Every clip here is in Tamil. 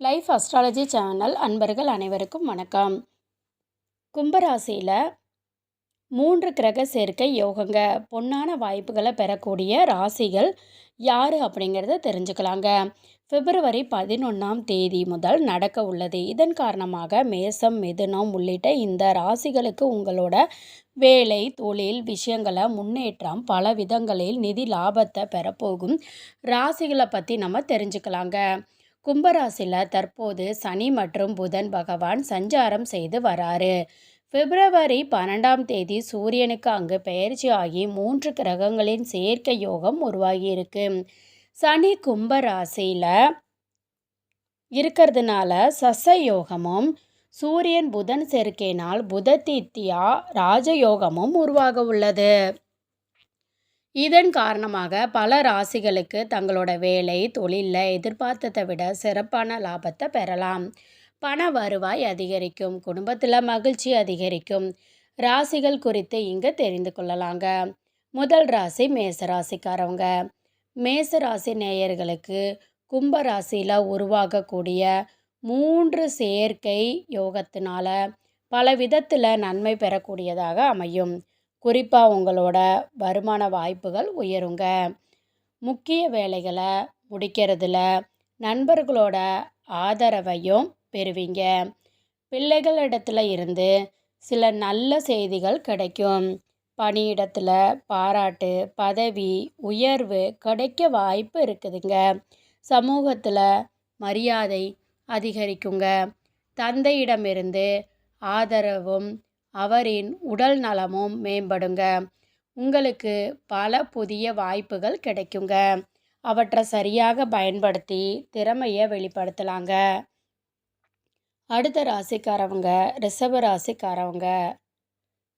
லைஃப் அஸ்ட்ராலஜி சேனல் அன்பர்கள் அனைவருக்கும் வணக்கம். கும்பராசியில் மூன்று கிரக சேர்க்கை யோகங்க. பொன்னான வாய்ப்புகளை பெறக்கூடிய ராசிகள் யார் அப்படிங்கிறத தெரிஞ்சுக்கலாங்க. பிப்ரவரி பதினொன்றாம் தேதி முதல் நடக்க உள்ளது. இதன் காரணமாக மேசம் மிதுனம் உள்ளிட்ட இந்த ராசிகளுக்கு உங்களோட வேலை தொழில் விஷயங்களை முன்னேற்றம் பல விதங்களில் நிதி லாபத்தை பெறப்போகும் ராசிகளை பற்றி நம்ம தெரிஞ்சுக்கலாங்க. கும்பராசியில் தற்போது சனி மற்றும் புதன் பகவான் சஞ்சாரம் செய்து வராரு. பிப்ரவரி பன்னெண்டாம் தேதி சூரியனுக்கு அங்கு பெயர்ச்சி ஆகி மூன்று கிரகங்களின் சேர்க்கை யோகம் உருவாகியிருக்கு சனி கும்பராசியில் இருக்கிறதுனால சச யோகமும் சூரியன் புதன் சேர்க்கையினால் புததித்யா ராஜயோகமும் உருவாக உள்ளது. இதன் காரணமாக பல ராசிகளுக்கு தங்களோட வேலை தொழிலில் எதிர்பார்த்ததை விட சிறப்பான லாபத்தை பெறலாம். பண வருவாய் அதிகரிக்கும் குடும்பத்தில் மகிழ்ச்சி அதிகரிக்கும். ராசிகள் குறித்து இங்கே தெரிந்து கொள்ளலாங்க. முதல் ராசி மேச ராசிக்காரவங்க. மேச ராசி நேயர்களுக்கு கும்ப ராசியில் உருவாகக்கூடிய மூன்று செயற்கை யோகத்தினால பல விதத்தில் நன்மை பெறக்கூடியதாக அமையும். குறிப்பாக உங்களோட வருமான வாய்ப்புகள் உயருங்க. முக்கிய வேலைகளை முடிக்கிறதுல நண்பர்களோட ஆதரவையும் பெறுவீங்க. பிள்ளைகளிடத்துல இருந்து சில நல்ல செய்திகள் கிடைக்கும். பணியிடத்தில் பாராட்டு பதவி உயர்வு கிடைக்க வாய்ப்பு இருக்குதுங்க. சமூகத்தில் மரியாதை அதிகரிக்குங்க. தந்தையிடமிருந்து ஆதரவும் அவரின் உடல் நலமும் மேம்படுங்க. உங்களுக்கு பல புதிய வாய்ப்புகள் கிடைக்குங்க. அவற்றை சரியாக பயன்படுத்தி திறமையை வெளிப்படுத்தலாங்க. அடுத்த ராசிக்காரவங்க ரிஷப ராசிக்காரவங்க.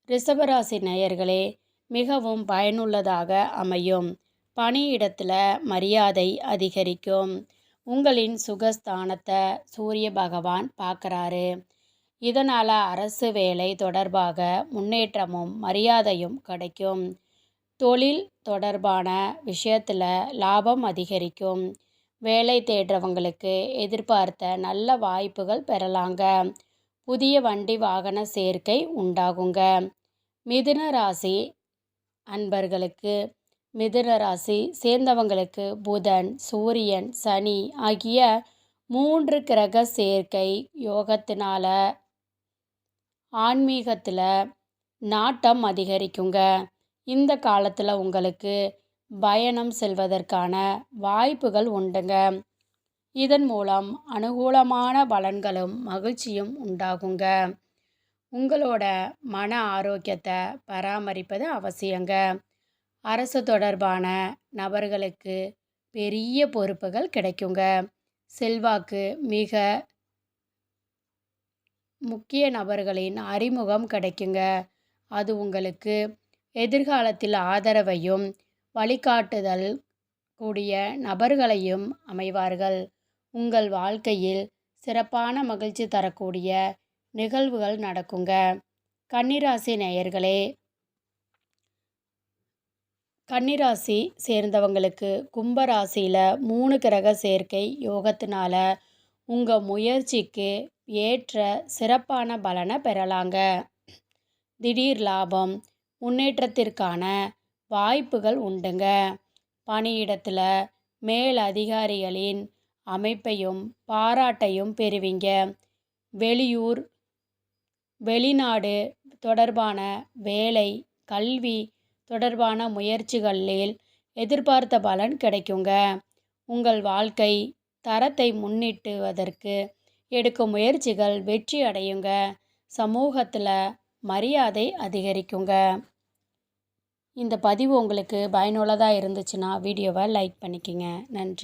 ரிஷபராசி நேயர்களே மிகவும் பயனுள்ளதாக அமையும். பணியிடத்தில் மரியாதை அதிகரிக்கும். உங்களின் சுகஸ்தானத்தை சூரிய பகவான் பார்க்குறாரு. இதனால் அரசு வேலை தொடர்பாக முன்னேற்றமும் மரியாதையும் கிடைக்கும். தொழில் தொடர்பான விஷயத்தில் லாபம் அதிகரிக்கும். வேலை தேடுறவங்களுக்கு எதிர்பார்த்த நல்ல வாய்ப்புகள் பெறலாங்க. புதிய வண்டி வாகன சேர்க்கை உண்டாகுங்க. மிதுன ராசி அன்பர்களுக்கு மிதுன ராசி சேர்ந்தவங்களுக்கு புதன் சூரியன் சனி ஆகிய மூன்று கிரக சேர்க்கை யோகத்தினால ஆன்மீகத்தில் நாட்டம் அதிகரிக்குங்க. இந்த காலத்தில் உங்களுக்கு பயணம் செல்வதற்கான வாய்ப்புகள் உண்டுங்க. இதன் மூலம் அனுகூலமான பலன்களும் மகிழ்ச்சியும் உண்டாகுங்க. உங்களோட மன ஆரோக்கியத்தை பராமரிப்பது அவசியங்க. அரசு தொடர்பான நபர்களுக்கு பெரிய பொறுப்புகள் கிடைக்குங்க. செல்வாக்கு மிக முக்கிய நபர்களின் அறிமுகம் கிடைக்குங்க. அது உங்களுக்கு எதிர்காலத்தில் ஆதரவையும் வழிகாட்டுதல் கூடிய நபர்களையும் அமைவார்கள். உங்கள் வாழ்க்கையில் சிறப்பான மகிழ்ச்சி தரக்கூடிய நிகழ்வுகள் நடக்குங்க. கன்னிராசி நேயர்களே கன்னிராசி சேர்ந்தவங்களுக்கு கும்பராசியில் மூணு கிரக சேர்க்கை யோகத்தினால உங்கள் முயற்சிக்கு ஏற்ற சிறப்பான பலனை பெறலாங்க. திடீர் லாபம் முன்னேற்றத்திற்கான வாய்ப்புகள் உண்டுங்க. பணியிடத்தில் மேல் அதிகாரிகளின் அமைப்பையும் பாராட்டையும் பெறுவீங்க. வெளியூர் வெளிநாடு தொடர்பான வேலை கல்வி தொடர்பான முயற்சிகளில் எதிர்பார்த்த பலன் கிடைக்குங்க. உங்கள் வாழ்க்கை தரத்தை முன்னிட்டுவதற்கு எடுக்கும் முயற்சிகள் வெற்றி அடையுங்க. சமூகத்தில் மரியாதை அதிகரிக்குங்க. இந்த பதிவு உங்களுக்கு பயனுள்ளதாக இருந்துச்சுன்னா வீடியோவை லைக் பண்ணிக்கங்க. நன்றி.